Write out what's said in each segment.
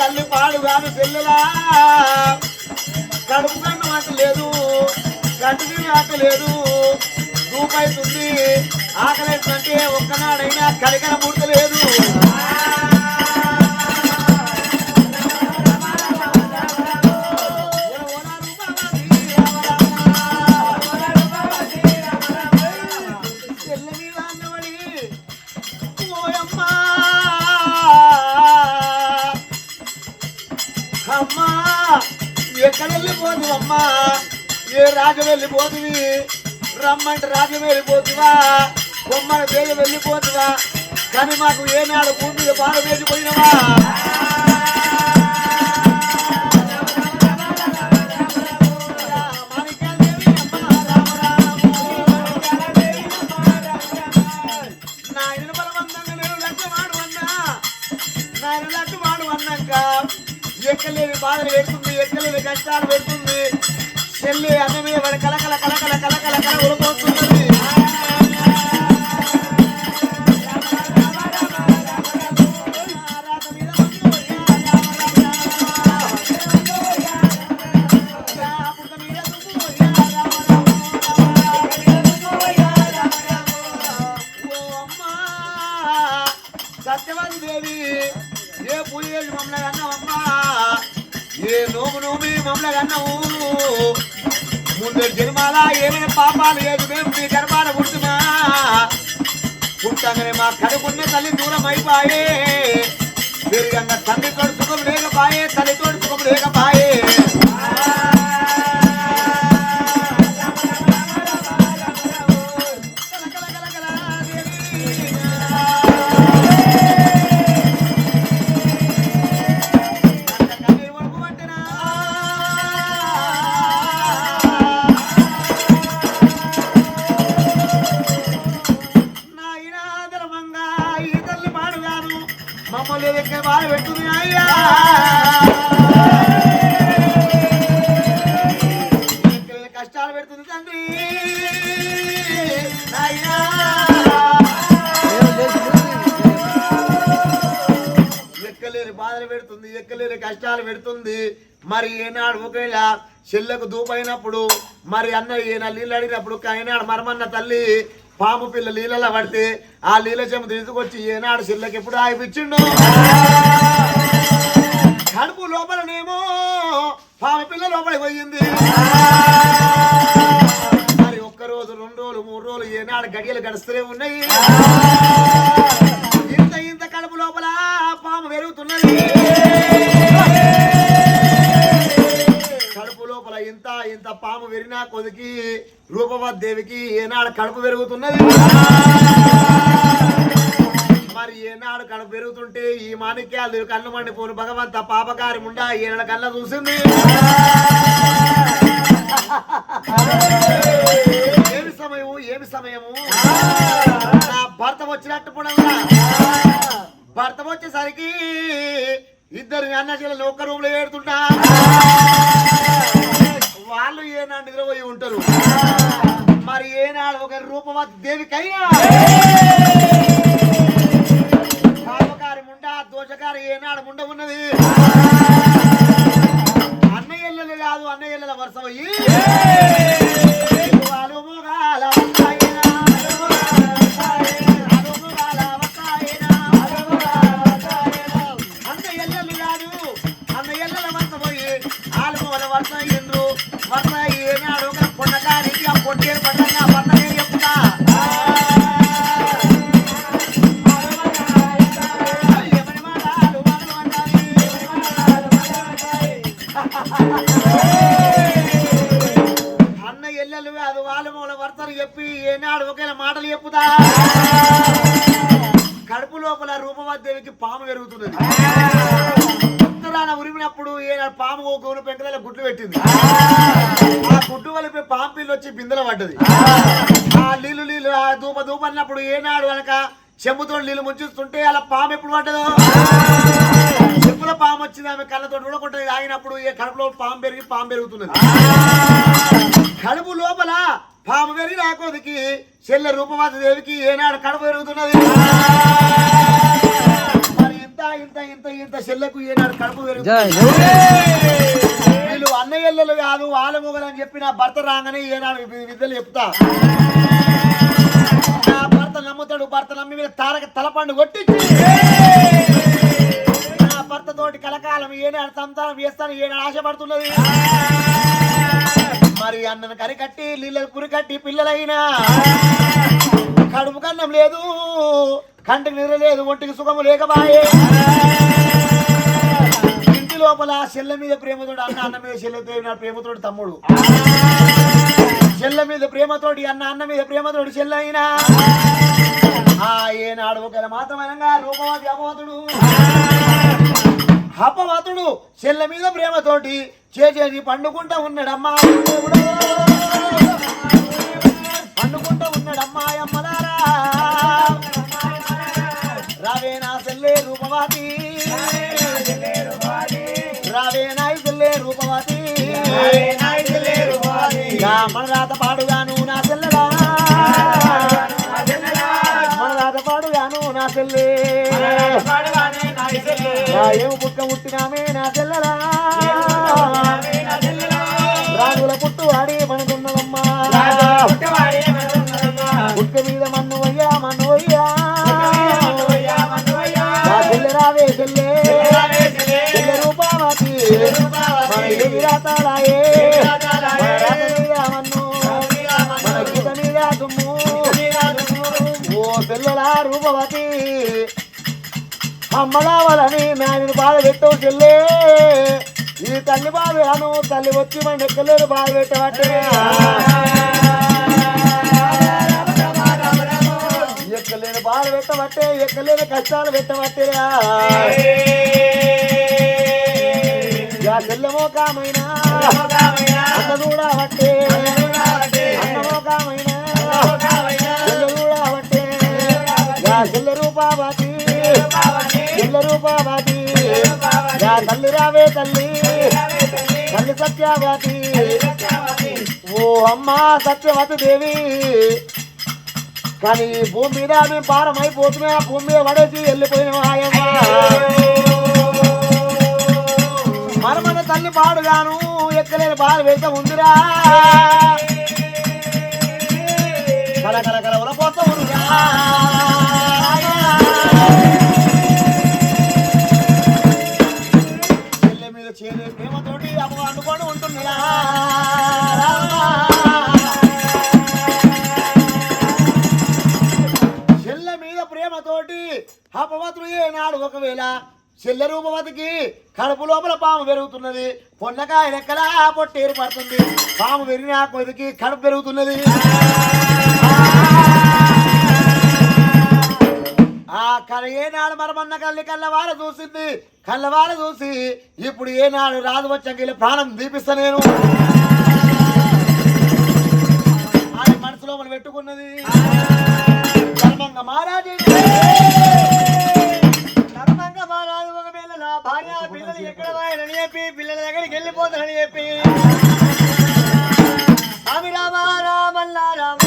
తల్లి పాడు కాదు పిల్లలా. కడుపు కన్ను మాట లేదు కంటికి మాట లేదు. రూపాయితుంది ఆకలేస్తుంటే ఒక్కనాడైనా కలిగిన ముడతలేదు వెళ్ళిపోదు అమ్మా. ఏ రాజు వెళ్ళిపోతుంది రమ్మంటే రాజ్యం వెళ్ళిపోతువా? బొమ్మల పేరు వెళ్ళిపోతువా? కానీ మాకు ఏనాడు భూమి మీద బాధ వేసిపోయినవా ఎక్కలేని బాధలు పెడుతుంది ఎక్కలేని కష్టాలు పెడుతుంది చెల్లి అన్నమే వాడి కలకల కలకల కలకల కల ఉడిపోతున్నది మమ్మల్ని అన్నావు ముందు జన్మాల ఏమే పాపాలు ఏది మేము మీ గర్భాన పుట్టుమా పుట్టంగానే మా కడుపున్న తల్లి దూరం అయిపోయే పెరిగంగా తండ్రితో సుఖం లేకపాయే తల్లితో సుఖం లేకపాయే. మమ్మల్ని ఎక్కడ బాధ పెట్టుకుంది అయ్యా. కష్టాలు పెడుతుంది తండ్రి. నాయనా. ఎక్కలేని బాధలు పెడుతుంది ఎక్కలేని కష్టాలు పెడుతుంది. మరి ఏనాడు ఒకవేళ చెల్లకు దూపైనప్పుడు మరి అన్న ఈయన నీళ్ళు అడిగినప్పుడు ఏనాడు మరమన్న తల్లి పాము పిల్ల నీళ్ళలో పడితే ఆ నీళ్ళ చెమ్మ తీసుకొచ్చి ఏనాడు చెల్లకి ఎప్పుడు ఆగిపించిండు కడుపు లోపలనేమో పాము పిల్ల లోపలికి పోయింది. మరి ఒక్క రోజు రెండు రోజులు మూడు రోజులు ఏనాడు గడియలు గడుస్తూనే ఉన్నాయి. ఇంత ఇంత కడుపు లోపల పాము పెరుగుతున్నది. పాము వెరినా కొదికి రూపవత్ దేవికి ఏనాడు కడుపు పెరుగుతున్నది? మరి ఏనాడు కడుపు పెరుగుతుంటే ఈ మాణిక్యాలు దేవి కళ్ళు మండిపోను. భగవంత పాపకారి ఉండా ఏనాడు కళ్ళ చూసింది. ఏమి సమయము? ఏమి సమయము? నా భర్త వచ్చినట్టు కూడా భర్త వచ్చేసరికి ఇద్దరు అన్న చెల్లెలు ఒక్క రూమ్లో ఏడుతుంటా. వాళ్ళు ఏనాడు నిద్రపోయి ఉంటారు. మరి ఏనాడు ఒక రూపవత్ దేవికైనా. పెరుగుతున్నది. ఉత్తరాన ఉరిమినప్పుడు పాము గోకుని పెంకల గుడ్లు పెట్టింది. ఆ. గుడ్డు వలిపి పాము పిల్లి వచ్చి బిందెల పడ్డది. ఆ. నీళ్ళు నీళ్ళు ఆ దూప దూప అన్నప్పుడు ఏనాడు అనక చెంబుతో నీళ్ళు ముంచుస్తుంటే అలా పాము ఎప్పుడు పడ్డదో? చెప్పుల పాము వచ్చింది ఆమె కళ్ళతో చూడకుండా తాగినప్పుడు ఏ కడుపులో పాము పెరిగి పాము పెరుగుతున్నది. కడుపు లోపల పాము పెరిగి రాకోదికి చెల్లె రూపవతి దేవికి ఏనాడు కడుపు పెరుగుతున్నది? ఇంత ఇంత ఇంత ఇంత చెల్లెకు ఏనాడు కడుపు పెరుగు. జై వీళ్ళు అన్నయ్యలు కాదు వాళ్ళ మొగలు అని చెప్పి నా భర్త రాగానే ఏనాడు వి- విద్యలు చెప్తా. నా భర్త నమ్ముతాడు భర్త నమ్మి మీద తారక తలపండు కొట్టించి. నా భర్త తోటి కలకాలం ఏనాడు సంతానం వేస్తాను ఏనాడు ఆశపడుతున్నది. మరి అన్నను కరికట్టి నీళ్ళకు పురికట్టి పిల్లలైనా. కడుపు కన్నం లేదు. కంటికి నిద్ర లేదు ఒంటికి సుఖము లేకబాయే ఇంటి లోపల చెల్ల మీద ప్రేమతోడు అన్న అన్న మీద చెల్లెతో నా తమ్ముడు. చెల్ల మీద ప్రేమతోటి అన్న అన్న మీద ప్రేమతోడు చెల్లైనా. ఆ ఏనాడు ఒక మాత్రమేనంగా రూపవాది అపవాతుడు. అపవాతుడు చెల్ల మీద ప్రేమతోటి చేసేది పండుకుంటా ఉన్నాడమ్మా. పండుకుంటా ఉన్నాడమ్మా రావేనా రావే నా సెల్లే రూపవతి. రావే సెల్లే రూపవతి. మన రాత పాడుగాను నా సెల్లలా మన రాత పాడుగాను నా సెల్లే యా ఏమి పుట్ట పుట్టినామే నా సెల్లలా ఓ పిల్లల రూపవతి. అమ్మలావలని నాయన బాధ పెట్టవు చెల్లే. ఈ తల్లి బాధ అను తల్లి వచ్చి మన ఎక్కలేరు బాధ పెట్టబట్టే ఎక్కలేని బాధ పెట్టబట్టే ఎక్కలేని కష్టాలు పెట్టబట్టేరా చెల్లెమో కామైనా అన్న కూడా బట్టే అన్నమో కామైనా చెల్లె కూడా బట్టే యా చెల్లె రూపావతి చెల్లె రూపావతి యా తల్లి. రావే తల్లి. తల్లి సత్యావతి. ఓ అమ్మా సత్యవతి దేవి. కానీ భూమి మీద మేము ఆ భూమి మీద పడేసి వెళ్ళిపోయిన ఆయమ్మ. మనమన తల్లి పాడుగాను ఎక్కలేని బాధ వేట ఉందిరా చెల్లె రూపవతికి కడుపు లోపల పాము పెరుగుతున్నది. పొన్నకాయ రెక్కలా పొట్టేరు ఏర్పడుతుంది. పాము పెరిగిన కొద్దికి కడుపు పెరుగుతున్నది. ఆ కళ ఏనాడు మరమన్న కళ్ళి కళ్ళవార చూసింది. కళ్ళవార చూసి ఇప్పుడు ఏనాడు రాదు వచ్చంగిలి ప్రాణం దీపిస్తా నేను. అది మనసులో మనం పెట్టుకున్నది. ధర్మంగా మహారాజు ఎక్కడ వాయనని చెప్పి పిల్లల దగ్గరికి వెళ్ళిపోతానని చెప్పి. స్వామి రామ రామల్లా రామ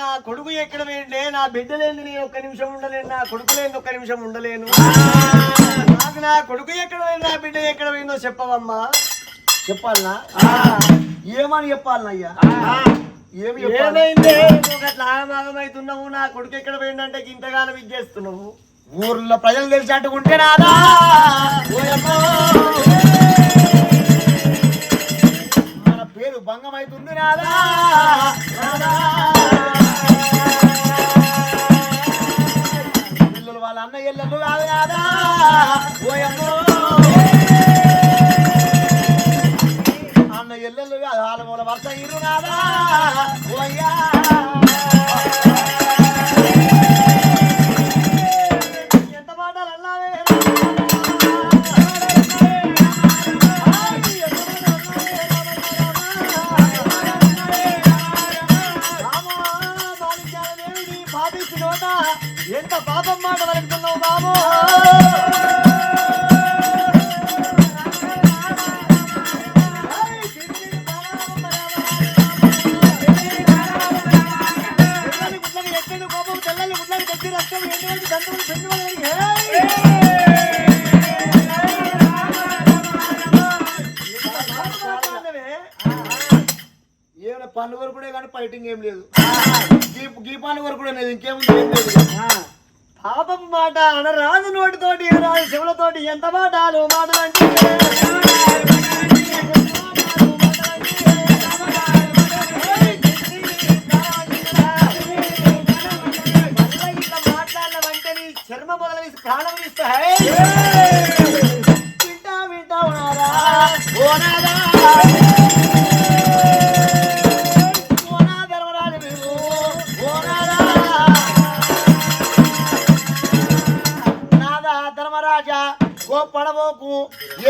నా కొడుకు ఎక్కడ పోయిండే నా బిడ్డ లేని నేను ఒక్క నిమిషం ఉండలేను. నా కొడుకు లేని ఒక్క నిమిషం ఉండలేను. నాకు నా కొడుకు ఎక్కడ పోయింది నా బిడ్డ ఎక్కడ పోయిందో చెప్పవమ్మా. చెప్పాలనా? ఏమని చెప్పాలనా అయ్యా? ఏమి ఏమైంది? అట్లా ఆగమాగమవుతున్నావు నా కొడుకు ఎక్కడ పోయిందంటే ఇంతకాలం ఇచ్చేస్తున్నావు ఊర్లో ప్రజలు తెలిసి అంటుకుంటే నాదా. మన పేరు భంగం అవుతుంది నాదా. వాళ్ళ అన్న ఎల్లలు కాదు? నాదా ఓయమ్మో. అన్న ఎల్లెల్లు కాదు వాళ్ళ మూల వరుస ఇరు నాదా ఓయ్యా! మాట అనరాదు నోటితోటి రాదు చెవులతోటి ఎంత మాటలు మాటలంటే మాట్లాడినవంటే చర్మ మొదలు ప్రాణం ఇస్తాయి వింటా వింటా ఉన్నారా ఓనారా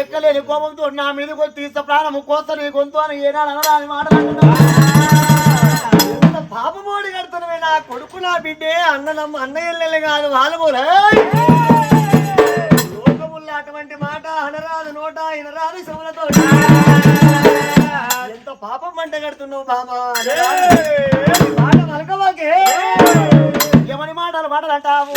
ఎక్కలేని కోపంతో నా మీదకి వచ్చి తీస్త ప్రాణము కోస్త నీ గొంతు అని ఏనాడు అనరాని మాటలు పాపమోడి కడుతున్నవే నా కొడుకు నా బిడ్డే? అన్ననమ్మ అన్నయ్యలే కాదు వాళ్ళు కూడా లోకముల్లో అటువంటి మాట అనరాదు నోట ఇనరాదు చెవులతో ఎంత పాపం మంట కడుతున్నావు బాబా? మాట మలకవాకే ఏమని మాటలు మాటలు అంటావు?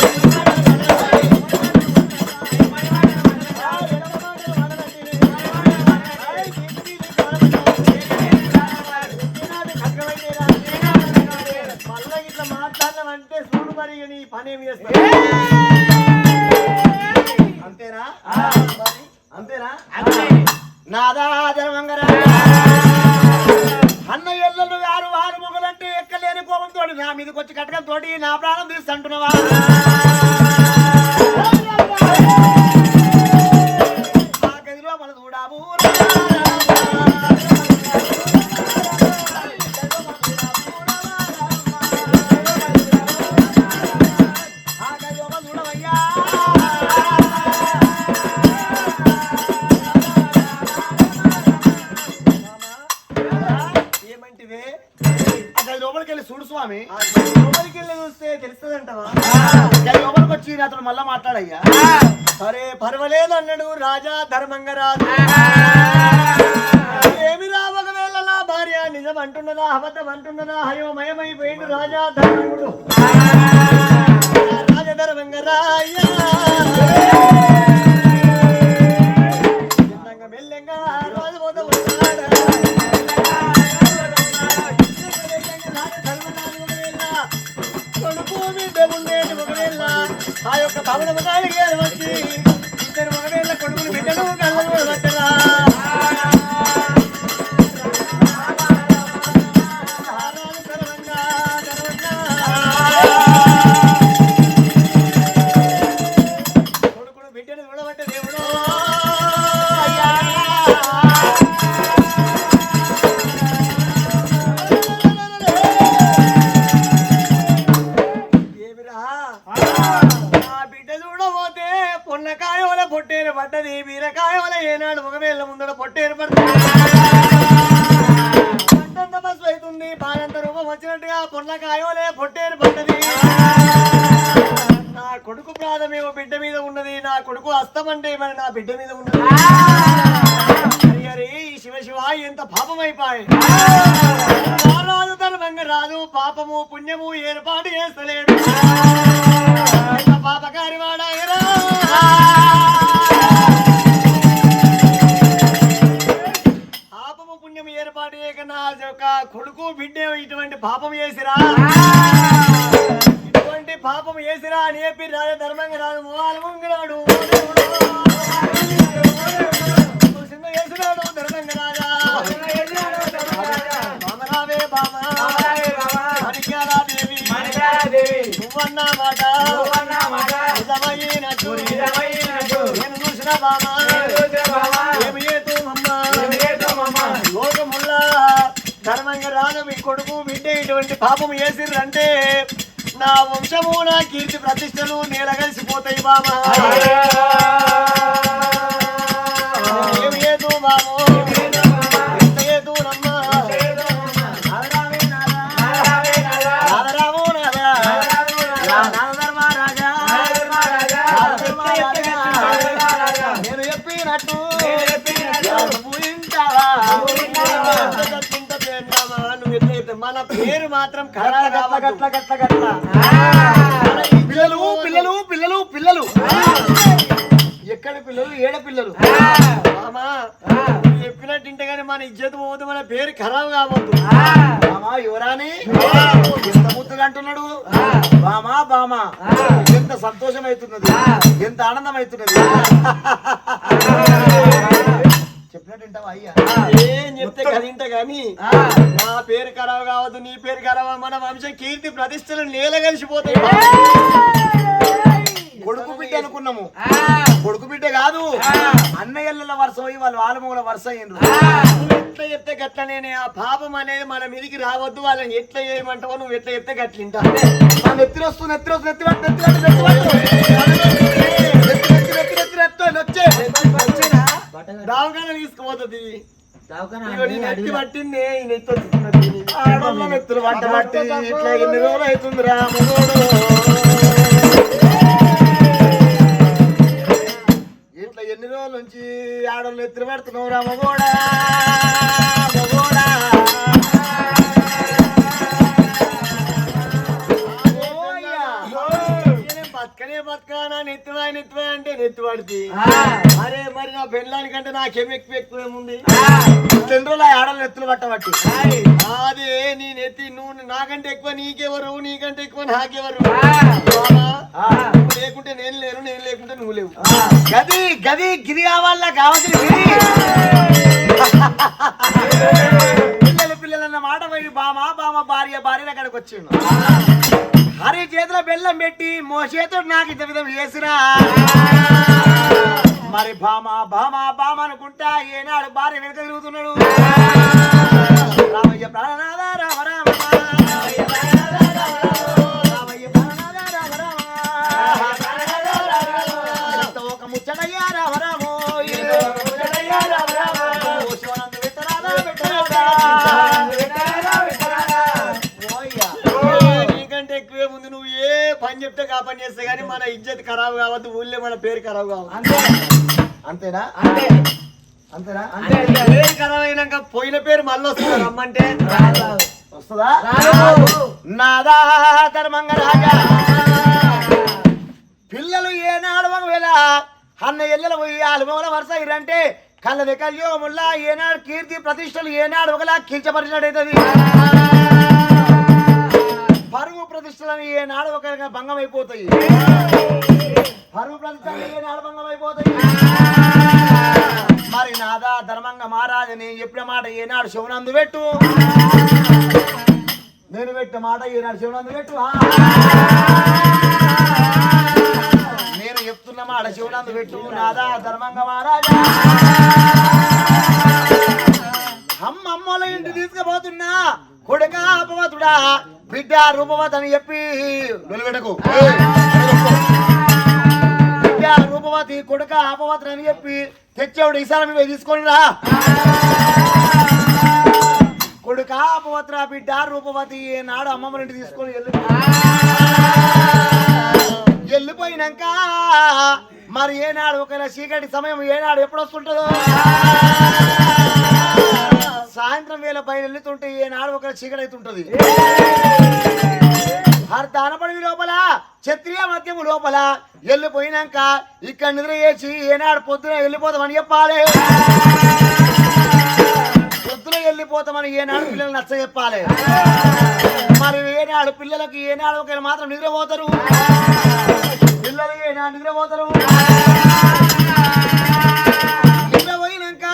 పని ఏమి చేస్తా అంతేనా? అంతేనా నాదా అన్న ఎల్లలు గారు వారు మొగలంటే ఎక్కలేని కోపంతో నా మీదకి వచ్చి కట్టకంతోటి నా ప్రాణం తీస్తుంటున్నావా? గదిలో మన చూడాము ఆ వచ్చినట్టుగా వలే పొట్టేరు పడ్డది. నా కొడుకు ప్రాధమేమో బిడ్డ మీద ఉన్నది నా కొడుకు అస్తమంటే మరి నా బిడ్డ మీద ఉన్నది. అరే ఈ శివ శివ ఎంత పాపం అయిపోయి ధర్మంగా రాజు పాపము పుణ్యము ఏర్పాటు చేస్తలేడు. పాపకారి వాడాయరా ఒక కొడుకు బిడ్డ ఇటువంటి పాపం చేసిరా? ఇటువంటి పాపం చేసిరా అని చెప్పి రాజ ధర్మంగా రాజు మోహాలు ముంగినాడు నువ్వన్నా మాట నేను చూసిన బామ పాపం చేసిర్రంటే నా వంశము నా కీర్తి ప్రతిష్టలు నేల కలిసిపోతాయి గట్ల గట్ల గట్ల గట్ల. పిల్లలు పిల్లలు పిల్లలు పిల్లలు. ఎక్కడ పిల్లలు? ఏడ పిల్లలు? మామా చెప్పినట్టు ఇంటే కానీ మన ఇజ్జత్ పోవద్దు మన పేరు ఖరాబ్ కావద్దు. బామా యువరాని ఎంత ముద్దుగా అంటున్నాడు బామా బామా. ఎంత సంతోషం అవుతున్నది ఎంత ఆనందం అవుతున్నది అయ్యా. ఏం చెప్తే కదింట గాని. నా పేరు ఖరాబ్ కావద్దు నీ పేరు ఖరాబ్ మన వంశ కీర్తి ప్రతిష్టలు నేల కలిసిపోతాయి. కొడుకు బిడ్డ అనుకున్నాము. కొడుకు బిడ్డ కాదు. అన్నయ్యల వరుస పోయి వాళ్ళు ఆలమూల వరుస అయ్యిండ్రు. ఎట్లా చెప్తే గట్లనే ఆ పాపం అనేది మన మీదికి రావద్దు వాళ్ళని ఎట్లా చేయమంటావో నువ్వు ఎట్లా చెప్తే గట్లింటా ఆ నెత్తిరి వస్తూ నెత్తిరి దావకాన తీసుకుపోతుంది నెత్తి పట్టింది ఈ నెత్తి వస్తున్నది ఆడోళ్ళ నెత్తులు వంట పట్టి ఇట్లా ఎన్ని రోజులు అవుతుందిరా మగోడు? ఇట్లా ఎన్ని రోజుల నుంచి ఆడోళ్ళు ఎత్తులు పెడుతున్నావు రా మగోడా? బతకనే నెత్తివా నెత్తివా అంటే నెత్తి పడితే అరే మరి నా పెళ్ళానికంటే నాకేం ఎక్కువ ఎక్కువ ఏముంది ఎన్ని రోజులు ఆడోళ్ళు ఎత్తులు పట్టబట్టి అదే నీ నెత్తి నువ్వు నాకంటే ఎక్కువ నీకెవరు? నీకంటే ఎక్కువ నాకెవరు? లేకుంటే నేను లేను నేను లేకుంటే నువ్వు లేవు. గది గది గిరి కావాలా? పిల్లలు పిల్లలన్న మాట పోయి బామ బామ భార్య భార్య అక్కడికి వచ్చిండు. హరి చేతిలో బెల్లం పెట్టి మోసేతో నాకు ఇంత విధం చేసిరా? మరి బామ బామ బామ అనుకుంటా ఏనాడు భార్య వెనుక తిరుగుతున్నాడు? రామయ్య ప్రాణనాథ చెప్తే కా పని చేస్తే గానీ మన ఇజ్జత్ ఖరాబ్ కావద్దు ఊళ్ళో మన పేరు ఖరాబ్ కావద్దు. అంతేనా? అంతేనా? పేరు ఖరాబ్ అయినాక పోయిన పేరు మళ్ళీ వస్తుంది రమ్మంటే? వస్తుందా? నాదా ధర్మంగా రాజా పిల్లలు ఏనాడు ఒకవేళ అన్న ఎల్లెల పోయి ఆలుమూల వరుస ఇరంటే కళ్ళ ముల్లా ఏనాడు కీర్తి ప్రతిష్టలు ఏనాడు ఒకలా కించపరిచినట్టయితది. పరువు ప్రతిష్టలని ఏనాడు ఒక భంగం అయిపోతాయి పరువు ప్రతిష్టలు ఏనాడు భంగం అయిపోతాయి మరి నాదా ధర్మంగా మహారాజు నేను చెప్పిన మాట ఏనాడు శివనందు పెట్టు. నేను పెట్టిన మాట ఈనాడు శివనందు పెట్టు. నేను చెప్తున్న మాట శివనందు పెట్టు. నాదా ధర్మంగా మహారాజా అమ్మ అమ్మల ఇంటి తీసుకుపోతున్నా కొడుక అపవతుడా? బిడ్డ రూపవత్ అని చెప్పి నిలబెట్టకు బిడ్డ రూపవతి కొడుక అపవతుడు అని చెప్పి తెచ్చేవాడు ఈసారి మీద తీసుకొని రా. కొడుక అపవతురా బిడ్డ రూపవతి నాడు అమ్మమ్మ ఇంటి తీసుకొని వెళ్ళి వెళ్ళిపోయినాక మరి ఏనాడు ఒకవేళ చీకటి సమయం ఏనాడు ఎప్పుడు వస్తుంటుందో సాయంత్రం వేళ పైన వెళ్తుంటే ఏనాడు ఒకవేళ చీకటి అవుతుంటది దానపడి లోపల క్షత్రియ మద్యము లోపల వెళ్ళిపోయినాక ఇక్కడ నిద్ర చేసి ఏనాడు పొద్దున వెళ్ళిపోతామని చెప్పాలి. పొద్దున వెళ్ళిపోతామని ఏనాడు పిల్లలు నచ్చ చెప్పాలి. మరి ఏనాడు పిల్లలకి ఏనాడు ఒకవేళ మాత్రం నిద్రపోతారు? పిల్లలు ఏనాడు నిద్రపోతారు నిద్రపోయినాక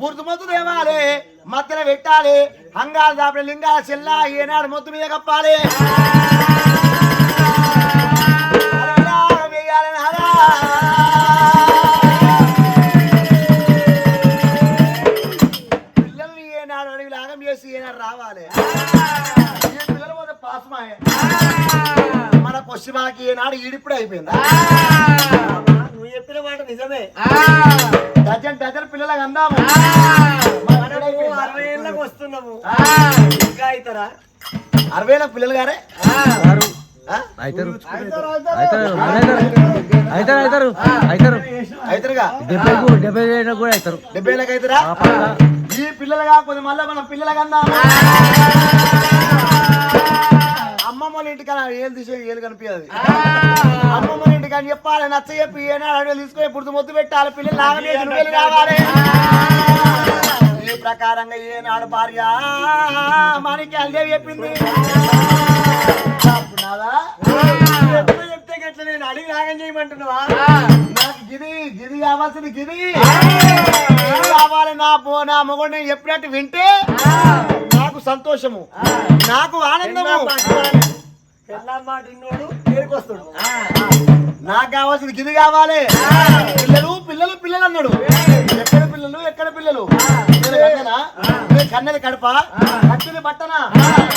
బుర్దు మొద్దు తేవాలి మధ్యలో పెట్టాలి అంగాలు దాపిన లింగాల చెల్ల ఏనాడు మొద్దు మీద కప్పాలి వేయాలని అలా. పశ్చిమాకి ఏనాడు ఈడిప్పుడే అయిపోయిందా? నువ్వు చెప్పిన మాట నిజమే. డజన్ డజన్ పిల్లలకు అందాము. అరవై ఏళ్ళకి వస్తున్నాము. ఇంకా అవుతారా? అరవై ఏళ్ళ పిల్లలు గారే? ఆ? అవుతారు. అవుతారు. అవుతారు అవుతారు. అవుతారు. అవుతారుగా? డెబ్బై డెబ్బై ఏళ్ళకు కూడా అవుతారు. డెబ్బై ఏళ్ళకి అవుతారా. ఈ పిల్లలు కాకపోతే మళ్ళీ మనం పిల్లలకు అందాము. అమ్మమ్మ వాళ్ళ ఇంటికి ఏళ్ళు తీసే ఏళ్ళు కనిపించదు అమ్మమ్మ వాళ్ళ ఇంటికి అని చెప్పాలి నచ్చ చెప్పి ఏనాడు అడవి తీసుకొని ఇప్పుడు ముద్దు పెట్టాలి పిల్లలు లాగనే నువ్వు రావాలి. ఈ ప్రకారంగా ఏనాడు భార్య మనకి అల్దేవి చెప్పింది? ఎప్పుడు చెప్తే గట్ల నేను అడిగి రాగం చేయమంటున్నావా? నాకు గిది గిది కావాల్సింది గిది. కావాలి నా పో నా మొగుడు నేను చెప్పినట్టు వింటే నాకు సంతోషము నాకు ఆనందము. నాకు కావాల్సింది గిది కావాలి. పిల్లలు పిల్లలు పిల్లలు అన్నాడు. ఎక్కడ పిల్లలు ఎక్కడ పిల్లలు? కన్నెది కడప? కట్టిది బట్టనా?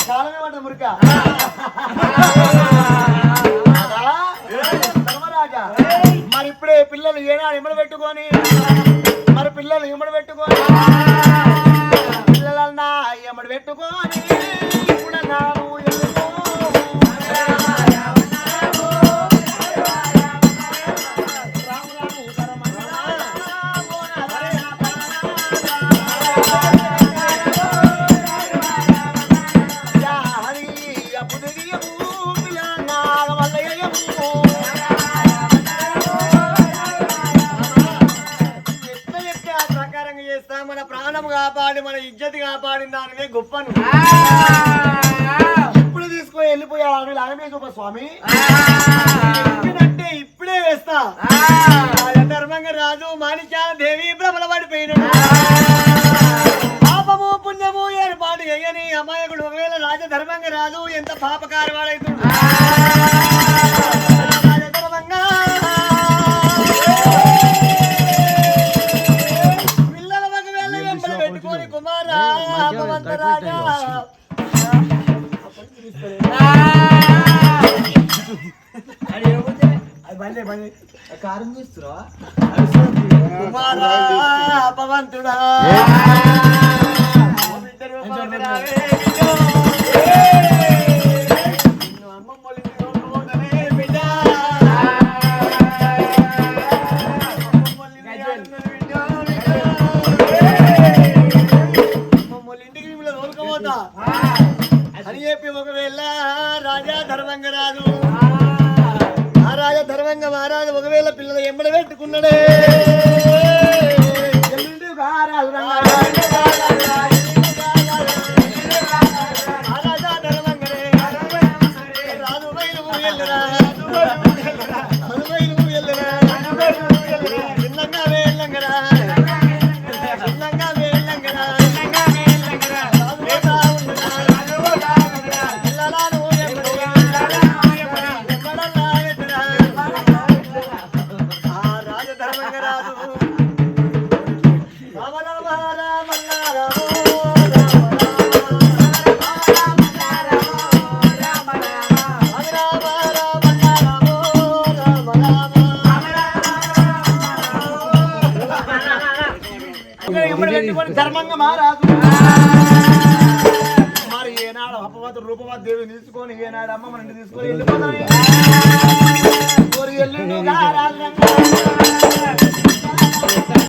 కాలమే పడ్డది మురిక? ధర్మరాజా మరి ఇప్పుడే పిల్లలు ఏనాడు ఇమ్మడి పెట్టుకొని మరి పిల్లలు ఇమ్మడి పెట్టుకొని పిల్లలన్నా ఇమ్మడి పెట్టుకొని ఇప్పుడన్నా కాపాడి మన ఇజ్జతి కాపాడిన దానివే గొప్పను. ఇప్పుడు తీసుకొని వెళ్ళిపోయాడు లాగమే గొప్ప స్వామి అంటే ఇప్పుడే వేస్తా. ధర్మంగా రాజు మాణిక్యాల దేవి భ్రమల పడిపోయినాడు పాపము పుణ్యము ఏర్పాటు చేయని అమాయకుడు ఒకవేళ రాజధర్మంగా రాజు ఎంత పాపకారి అమ్మమ్మ వాళ్ళ ఇంటికి మిమ్మల్ని తోలుకుపోతా. అని చెప్పి ఒకవేళ రాజా ధర్మంగా రాదు రాజా ధర్మంగా మహారాజు ఒకవేళ పిల్లలు ఎంబడ పెట్టుకున్నాడే.